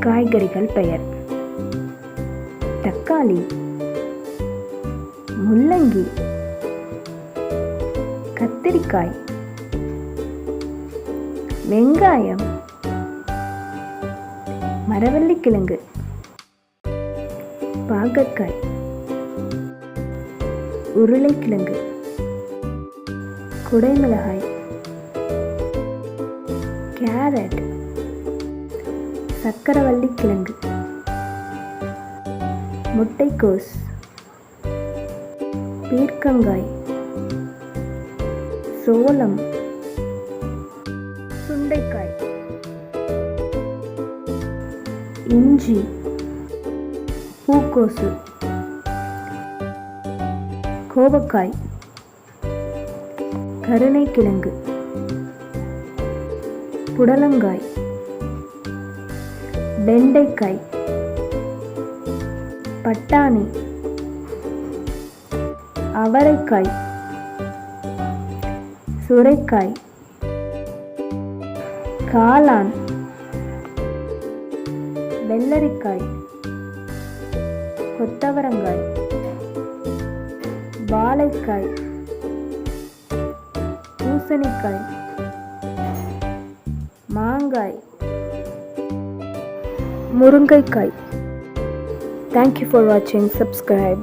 காய்கறிகள் பெயர். தக்காளி முள்ளங்கி கத்திரிக்காய் வெங்காயம் மரவள்ளிக்கிழங்கு பாகக்காய் உருளைக்கிழங்கு குடைமிளகாய் கேரட் சக்கரவள்ளி கிழங்கு. முட்டைக்கோஸ். பீர்க்கங்காய். சோளம். சுண்டைக்காய். இஞ்சி. பூக்கோசு. கோவக்காய். கருணைக்கிழங்கு. புடலங்காய். வெண்டைக்காய். பட்டாணி. அவரைக்காய். சுரைக்காய். காளான். வெள்ளரிக்காய். கொத்தவரங்காய். வாழைக்காய். பூசணிக்காய். மாங்காய். முருங்கைக்காய். தேங்க்யூ ஃபார் வாட்சிங் சப்ஸ்கிரைப்